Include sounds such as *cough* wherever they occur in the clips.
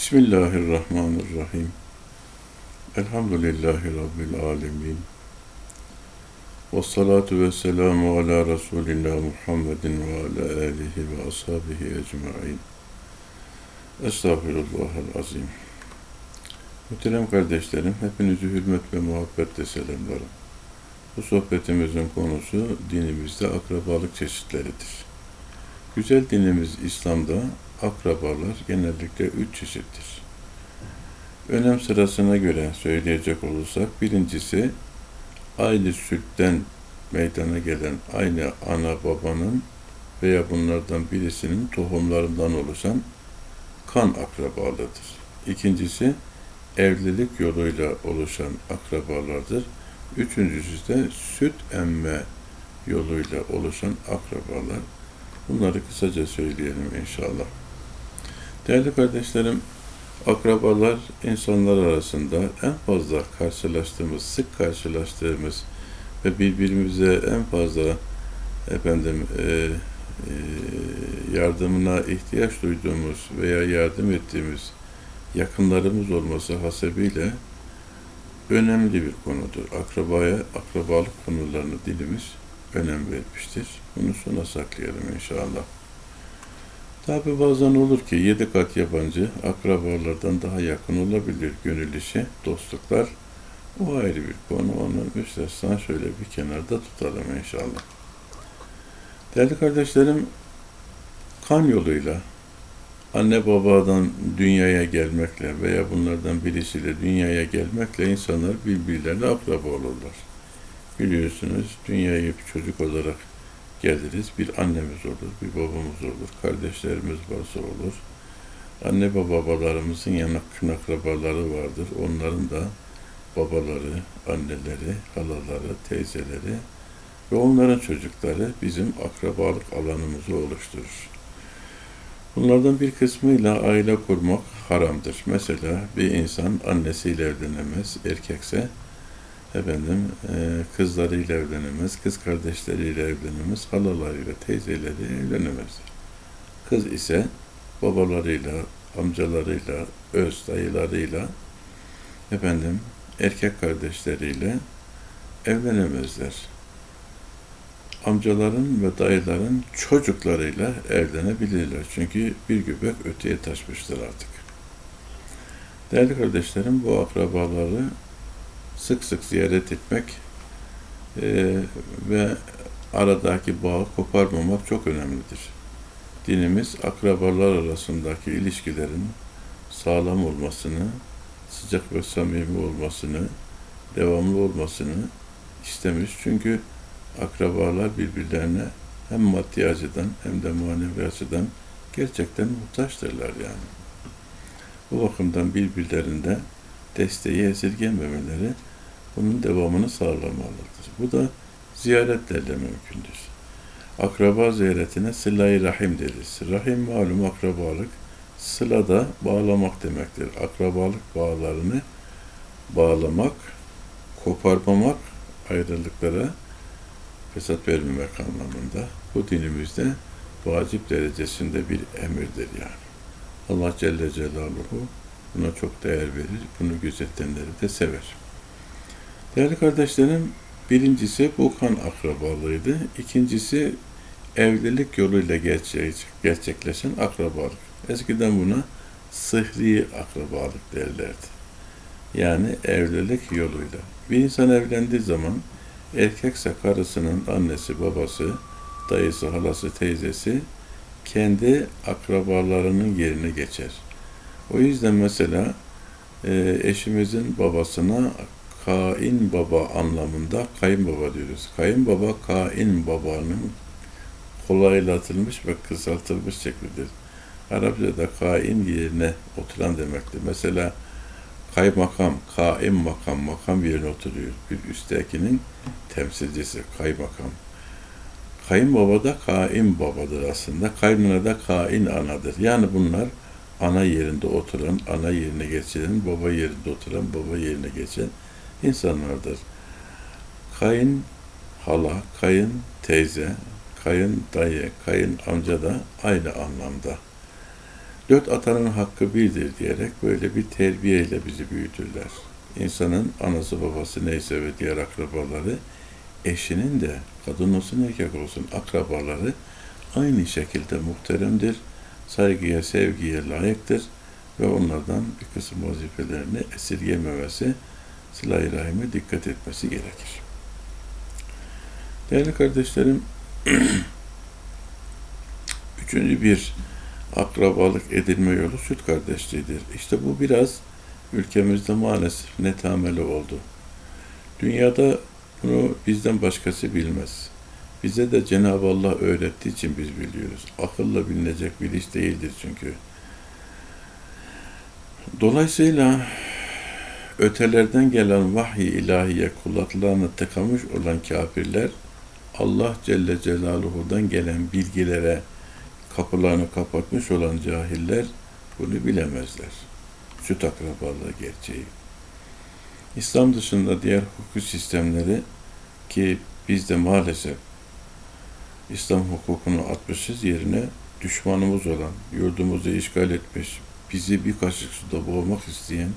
Bismillahirrahmanirrahim. Elhamdülillahi Rabbil alemin. Ve salatu ve selamu ala Resulillah Muhammedin ve ala alihi ve ashabihi ecma'in. Estağfirullahal azim. Muhterem kardeşlerim, hepinizi hürmet ve muhabbetle selamlarım. Bu sohbetimizin konusu dinimizde akrabalık çeşitleridir. Güzel dinimiz İslam'da akrabalar genellikle üç çeşittir. Önem sırasına göre söyleyecek olursak birincisi aynı sütten meydana gelen aynı ana babanın veya bunlardan birisinin tohumlarından oluşan kan akrabalıdır. İkincisi evlilik yoluyla oluşan akrabalardır. Üçüncüsü de süt emme yoluyla oluşan akrabalar. Bunları kısaca söyleyelim inşallah. Değerli kardeşlerim, akrabalar insanlar arasında en fazla karşılaştığımız, sık karşılaştığımız ve birbirimize en fazla efendim e, e, yardımına ihtiyaç duyduğumuz veya yardım ettiğimiz yakınlarımız olması hasebiyle önemli bir konudur. Akrabaya, akrabalık konularını dilimiz önem vermiştir. Bunu sona saklayalım inşallah. Tabi bazen olur ki yedi kat yabancı akrabalardan daha yakın olabilir gönül işi, dostluklar. O ayrı bir konu. Onu müstesna şöyle bir kenarda tutalım inşallah. Değerli kardeşlerim, kan yoluyla anne babadan dünyaya gelmekle veya bunlardan birisiyle dünyaya gelmekle insanlar birbirlerine akraba olurlar. Biliyorsunuz dünyaya bir çocuk olarak geliriz. Bir annemiz olur, bir babamız olur, kardeşlerimiz varsa olur. Anne babalarımızın yakın akrabaları vardır. Onların da babaları, anneleri, halaları, teyzeleri ve onların çocukları bizim akrabalık alanımızı oluşturur. Bunlardan bir kısmıyla aile kurmak haramdır. Mesela bir insan annesiyle evlenemez, erkekse efendim e, kızlarıyla evlenemez, kız kardeşleriyle evlenemez, halalarıyla, teyzeleriyle evlenemez. Kız ise babalarıyla, amcalarıyla, öz dayılarıyla, efendim erkek kardeşleriyle evlenemezler. Amcaların ve dayıların çocuklarıyla evlenebilirler. Çünkü bir göbek öteye taşmıştır artık. Değerli kardeşlerim, bu akrabaları sık sık ziyaret etmek e, ve aradaki bağı koparmamak çok önemlidir. Dinimiz akrabalar arasındaki ilişkilerin sağlam olmasını, sıcak ve samimi olmasını, devamlı olmasını istemiş. Çünkü akrabalar birbirlerine hem maddi açıdan hem de manevi açıdan gerçekten muhtaçtırlar yani. Bu bakımdan birbirlerinde desteği esirgememeleri bunun devamını sağlamalıdır. Bu da ziyaretlerle mümkündür. Akraba ziyaretine sıla rahim deriz. Rahim malum akrabalık, sıla da bağlamak demektir. Akrabalık bağlarını bağlamak, koparmamak, ayrılıklara fesat vermemek anlamında. Bu dinimizde vacip derecesinde bir emirdir yani. Allah Celle Celaluhu buna çok değer verir, bunu gözetenleri de sever. Değerli kardeşlerim, birincisi bu kan akrabalığıydı. İkincisi evlilik yoluyla gerçek, gerçekleşen akrabalık. Eskiden buna sıhri akrabalık derlerdi. Yani evlilik yoluyla. Bir insan evlendiği zaman erkekse karısının annesi, babası, dayısı, halası, teyzesi kendi akrabalarının yerine geçer. O yüzden mesela e, eşimizin babasına kain baba anlamında kayınbaba diyoruz. Kayınbaba kain babanın kolaylatılmış ve kısaltılmış şeklidir. Arapçada kain yerine oturan demektir. Mesela kaymakam, kaim makam, makam yerine oturuyor. Bir üsttekinin temsilcisi kaymakam. Kayınbaba da kaim babadır aslında. Kaynana da kain anadır. Yani bunlar ana yerinde oturan, ana yerine geçen, baba yerinde oturan, baba yerine geçen insanlardır. Kayın hala, kayın teyze, kayın dayı, kayın amca da aynı anlamda. Dört atanın hakkı birdir diyerek böyle bir terbiyeyle bizi büyütürler. İnsanın anası babası neyse ve diğer akrabaları, eşinin de kadın olsun erkek olsun akrabaları aynı şekilde muhteremdir, saygıya, sevgiye layıktır ve onlardan bir kısım vazifelerini esirgememesi, sıla-i rahime dikkat etmesi gerekir. Değerli kardeşlerim, *clears throat* üçüncü bir akrabalık edinme yolu süt kardeşliğidir. İşte bu biraz ülkemizde maalesef netameli oldu. Dünyada bunu bizden başkası bilmez. Bize de Cenab-ı Allah öğrettiği için biz biliyoruz. Akılla bilinecek bir iş değildir çünkü. Dolayısıyla ötelerden gelen vahiy ilahiye kulaklarını tıkamış olan kafirler Allah Celle Celaluhu'dan gelen bilgilere kapılarını kapatmış olan cahiller bunu bilemezler. Süt akrabalığı gerçeği. İslam dışında diğer hukuk sistemleri ki bizde maalesef İslam hukukunu atmışız yerine düşmanımız olan, yurdumuzu işgal etmiş, bizi bir kaşık suda boğmak isteyen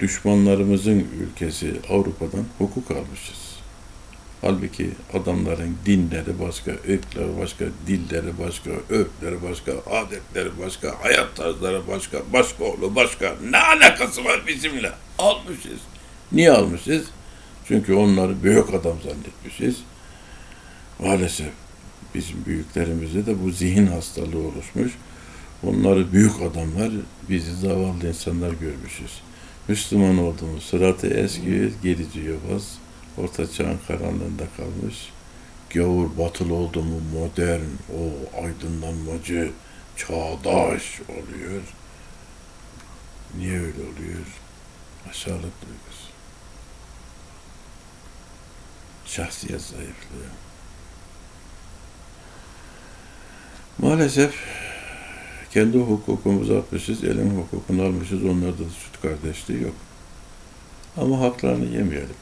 düşmanlarımızın ülkesi Avrupa'dan hukuk almışız. Halbuki adamların dinleri başka, ırkları başka, dilleri başka, örfleri başka, adetleri başka, hayat tarzları başka, başka oğlu başka. Ne alakası var bizimle? Almışız. Niye almışız? Çünkü onları büyük adam zannetmişiz. Maalesef bizim büyüklerimizde de bu zihin hastalığı oluşmuş. Onları büyük adamlar, bizi zavallı insanlar görmüşüz. Müslüman olduğumuz sıratı eski, gerici yobaz, orta çağın karanlığında kalmış. Gavur batılı oldu mu modern, o aydınlanmacı, çağdaş oluyor. Niye öyle oluyor? Aşağılık duygusu. Şahsiyet zayıflığı. Maalesef kendi hukukumuzu atmışız, elin hukukunu almışız, onlarda da süt kardeşliği yok. Ama haklarını yemeyelim.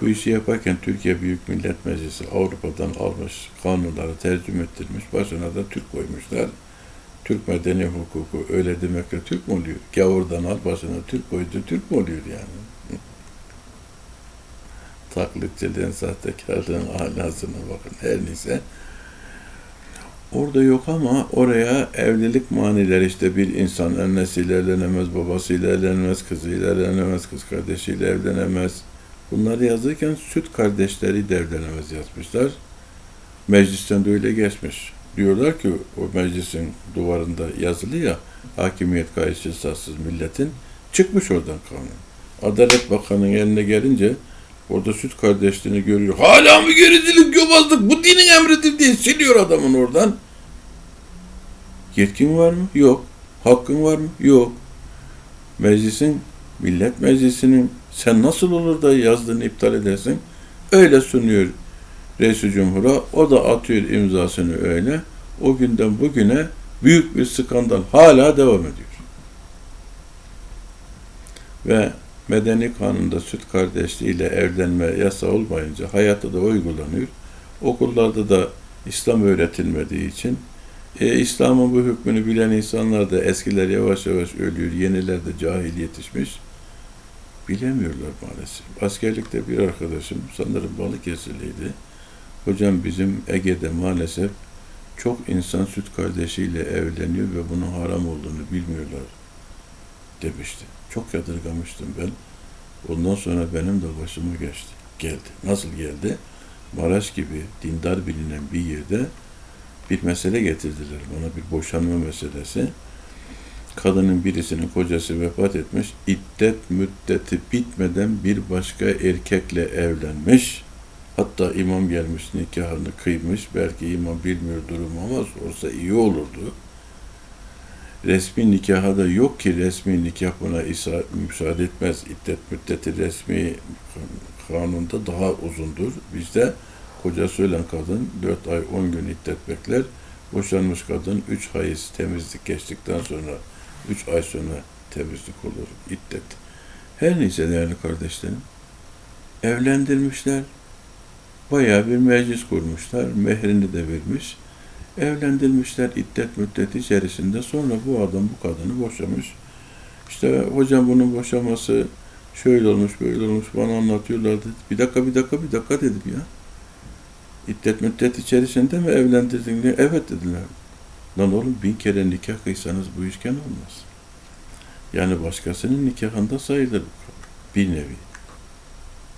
Bu işi yaparken Türkiye Büyük Millet Meclisi Avrupa'dan almış kanunları tercüme ettirmiş, başına da Türk koymuşlar. Türk medeni hukuku öyle demekle Türk mü oluyor? Gavurdan al başına Türk koydu, Türk mü oluyor yani? Taklitçiliğin, sahtekarlığın alasına bakın. Her neyse. Orada yok ama oraya evlilik manileri işte bir insan annesiyle evlenemez, babasıyla evlenemez, kızıyla evlenemez, kız kardeşiyle evlenemez. Bunları yazırken süt kardeşleri de evlenemez yazmışlar. Meclisten de öyle geçmiş. Diyorlar ki o meclisin duvarında yazılı ya hakimiyet satsız milletin çıkmış oradan kanun. Adalet Bakanı'nın eline gelince orada süt kardeşliğini görüyor. Hala mı gericilik, yobazlık bu dinin emridir diye siliyor adamın oradan. Yetkin var mı? Yok. Hakkın var mı? Yok. Meclisin, millet meclisinin sen nasıl olur da yazdığını iptal edersin? Öyle sunuyor Reis-i Cumhur'a. O da atıyor imzasını öyle. O günden bugüne büyük bir skandal hala devam ediyor. Ve medeni kanunda süt kardeşliğiyle evlenme yasa olmayınca hayatta da uygulanıyor. Okullarda da İslam öğretilmediği için e, İslam'ın bu hükmünü bilen insanlar da eskiler yavaş yavaş ölüyor, yeniler de cahil yetişmiş. Bilemiyorlar maalesef. Askerlikte bir arkadaşım sanırım Balıkesirliydi. Hocam bizim Ege'de maalesef çok insan süt kardeşiyle evleniyor ve bunun haram olduğunu bilmiyorlar demişti. Çok yadırgamıştım ben. Ondan sonra benim de başıma geçti. Geldi. Nasıl geldi? Maraş gibi dindar bilinen bir yerde bir mesele getirdiler bana bir boşanma meselesi. Kadının birisinin kocası vefat etmiş, iddet müddeti bitmeden bir başka erkekle evlenmiş. Hatta imam gelmiş nikahını kıymış. Belki imam bilmiyor durumu ama sorsa iyi olurdu. Resmi nikaha da yok ki resmi nikah buna isa, müsaade etmez. İddet müddeti resmi kanunda daha uzundur. Bizde kocası ölen kadın 4 ay 10 gün iddet bekler. Boşanmış kadın 3 ay temizlik geçtikten sonra 3 ay sonra temizlik olur iddet. Her neyse değerli kardeşlerim evlendirmişler. Bayağı bir meclis kurmuşlar. Mehrini de vermiş. Evlendirmişler iddet müddeti içerisinde. Sonra bu adam bu kadını boşamış. İşte hocam bunun boşaması şöyle olmuş böyle olmuş bana anlatıyorlardı. Bir dakika bir dakika bir dakika dedim ya. İddet müddet içerisinde mi evlendirdin diye. Evet dediler. Lan oğlum bin kere nikah kıysanız bu işken olmaz. Yani başkasının nikahında sayılır bir nevi.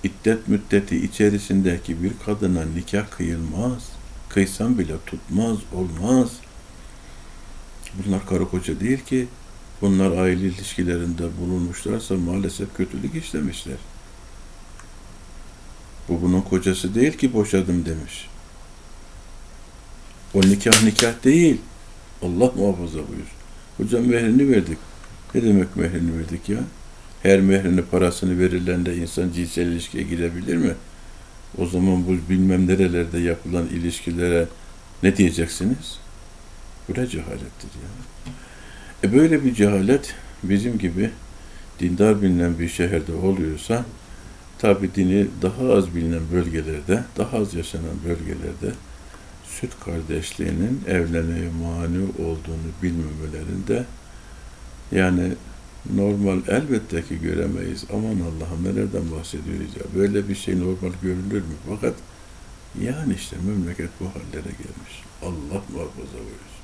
İddet müddeti içerisindeki bir kadına nikah kıyılmaz. Kıysan bile tutmaz, olmaz. Bunlar karı koca değil ki. Bunlar aile ilişkilerinde bulunmuşlarsa maalesef kötülük işlemişler. Bu bunun kocası değil ki boşadım demiş. O nikah nikah değil. Allah muhafaza buyur. Hocam mehrini verdik. Ne demek mehrini verdik ya? Her mehrini parasını verirlen de insan cinsel ilişkiye girebilir mi? O zaman bu bilmem nerelerde yapılan ilişkilere ne diyeceksiniz? Bu ne cehalettir ya. E böyle bir cehalet bizim gibi dindar bilinen bir şehirde oluyorsa tabi dini daha az bilinen bölgelerde, daha az yaşanan bölgelerde süt kardeşliğinin evlenmeye mani olduğunu bilmemelerinde yani normal elbette ki göremeyiz. Aman Allah'ım nelerden bahsediyoruz ya. Böyle bir şey normal görülür mü? Fakat yani işte memleket bu hallere gelmiş. Allah muhafaza buyursun.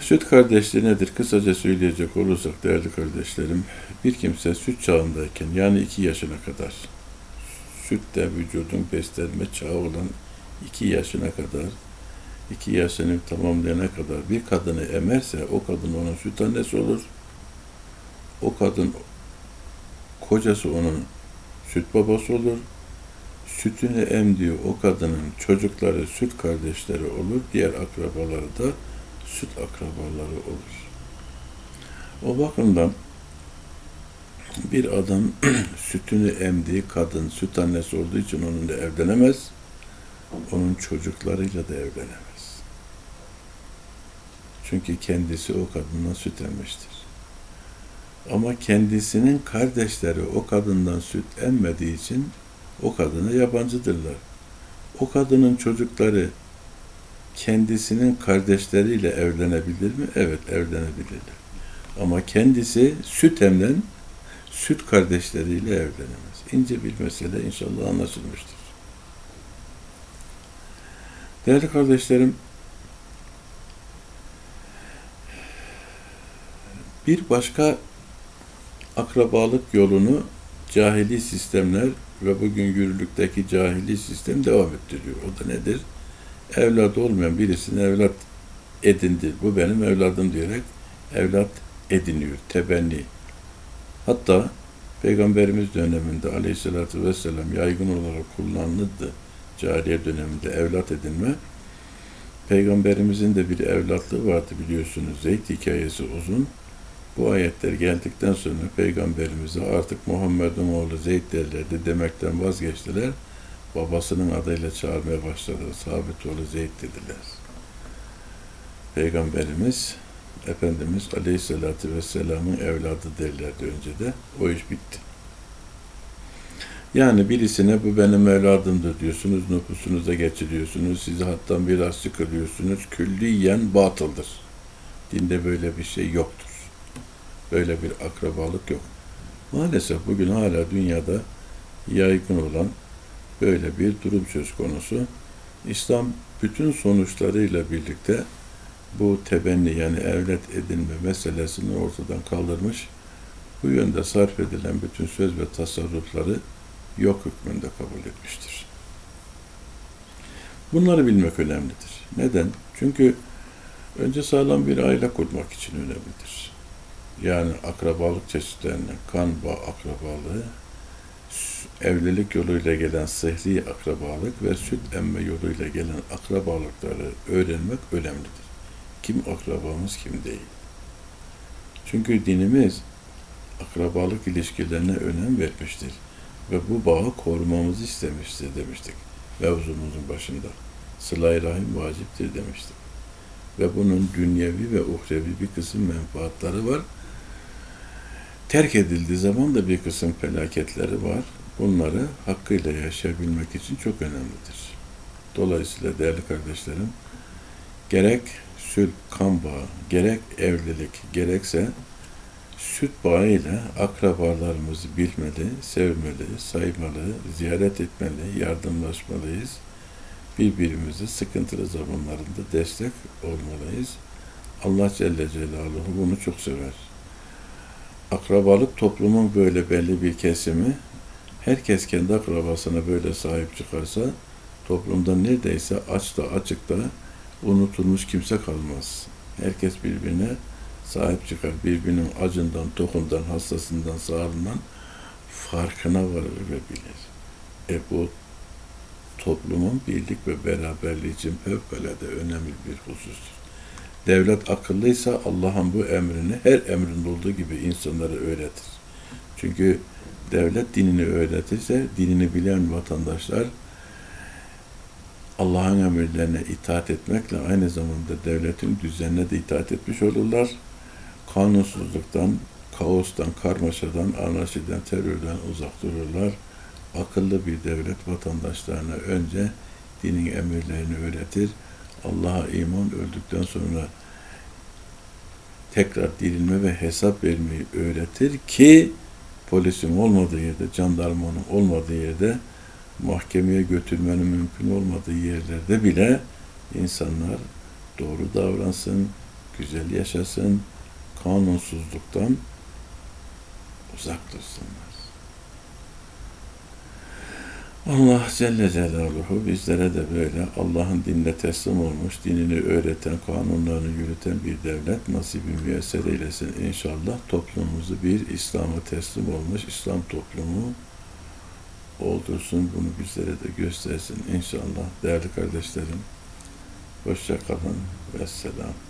Süt kardeşliği nedir? Kısaca söyleyecek olursak değerli kardeşlerim, bir kimse süt çağındayken yani iki yaşına kadar sütte vücudun beslenme çağı olan iki yaşına kadar iki yaşını tamamlayana kadar bir kadını emerse o kadın onun süt annesi olur. O kadın kocası onun süt babası olur. Sütünü emdiği o kadının çocukları süt kardeşleri olur. Diğer akrabaları da süt akrabaları olur. O bakımdan bir adam *clears throat* sütünü emdiği kadın süt annesi olduğu için onunla evlenemez. Onun çocuklarıyla da evlenemez. Çünkü kendisi o kadından süt emmiştir. Ama kendisinin kardeşleri o kadından süt emmediği için o kadına yabancıdırlar. O kadının çocukları kendisinin kardeşleriyle evlenebilir mi? Evet, evlenebilirler. Ama kendisi süt emlen süt kardeşleriyle evlenemez. İnce bir mesele inşallah anlaşılmıştır. Değerli kardeşlerim, bir başka akrabalık yolunu cahili sistemler ve bugün yürürlükteki cahili sistem devam ettiriyor. O da nedir? Evlat olmayan birisini evlat edindir. Bu benim evladım diyerek evlat ediniyor. Tebenni. Hatta Peygamberimiz döneminde aleyhissalatü vesselam yaygın olarak kullanıldı. Cariye döneminde evlat edinme. Peygamberimizin de bir evlatlığı vardı biliyorsunuz. Zeyd hikayesi uzun. Bu ayetler geldikten sonra Peygamberimize artık Muhammed'in oğlu Zeyd derlerdi demekten vazgeçtiler. Babasının adıyla çağırmaya başladılar. Sabit oğlu Zeyd dediler. Peygamberimiz Efendimiz Aleyhisselatü Vesselam'ın evladı derlerdi önce de. O iş bitti. Yani birisine bu benim evladımdır diyorsunuz, nüfusunuza geçiriyorsunuz, sizi hattan biraz sıkılıyorsunuz, külliyen batıldır. Dinde böyle bir şey yoktur. Böyle bir akrabalık yok. Maalesef bugün hala dünyada yaygın olan böyle bir durum söz konusu. İslam bütün sonuçlarıyla birlikte bu tebenni yani evlat edinme meselesini ortadan kaldırmış. Bu yönde sarf edilen bütün söz ve tasarrufları yok hükmünde kabul etmiştir. Bunları bilmek önemlidir. Neden? Çünkü önce sağlam bir aile kurmak için önemlidir. Yani akrabalık çeşitlerine kan bağ akrabalığı, evlilik yoluyla gelen sehri akrabalık ve süt emme yoluyla gelen akrabalıkları öğrenmek önemlidir. Kim akrabamız kim değil. Çünkü dinimiz akrabalık ilişkilerine önem vermiştir ve bu bağı korumamızı istemiştir demiştik mevzumuzun başında. Sıla-i Rahim vaciptir demiştik. Ve bunun dünyevi ve uhrevi bir kısım menfaatları var. Terk edildiği zaman da bir kısım felaketleri var. Bunları hakkıyla yaşayabilmek için çok önemlidir. Dolayısıyla değerli kardeşlerim, gerek süt kan bağı, gerek evlilik, gerekse süt bağıyla akrabalarımızı bilmeli, sevmeli, saymalı, ziyaret etmeli, yardımlaşmalıyız. Birbirimize sıkıntılı zamanlarında destek olmalıyız. Allah Celle Celaluhu bunu çok sever. Akrabalık toplumun böyle belli bir kesimi, herkes kendi akrabasına böyle sahip çıkarsa, toplumda neredeyse açta açıkta unutulmuş kimse kalmaz. Herkes birbirine sahip çıkar. Birbirinin acından, tokundan, hastasından, sağlığından farkına varır ve bilir. E bu toplumun birlik ve beraberliği için fevkalade önemli bir husustur. Devlet akıllıysa Allah'ın bu emrini her emrinde olduğu gibi insanlara öğretir. Çünkü devlet dinini öğretirse dinini bilen vatandaşlar Allah'ın emirlerine itaat etmekle aynı zamanda devletin düzenine de itaat etmiş olurlar. Kanunsuzluktan, kaostan, karmaşadan, anarşiden, terörden uzak dururlar. Akıllı bir devlet vatandaşlarına önce dinin emirlerini öğretir. Allah'a iman öldükten sonra tekrar dirilme ve hesap vermeyi öğretir ki polisin olmadığı yerde, jandarmanın olmadığı yerde mahkemeye götürmenin mümkün olmadığı yerlerde bile insanlar doğru davransın, güzel yaşasın, kanunsuzluktan uzak dursunlar. Allah Celle Celaluhu bizlere de böyle Allah'ın dinine teslim olmuş, dinini öğreten, kanunlarını yürüten bir devlet nasibi müyesser eylesin inşallah. Toplumumuzu bir İslam'a teslim olmuş İslam toplumu oldursun, bunu bizlere de göstersin inşallah. Değerli kardeşlerim, hoşça kalın ve selam.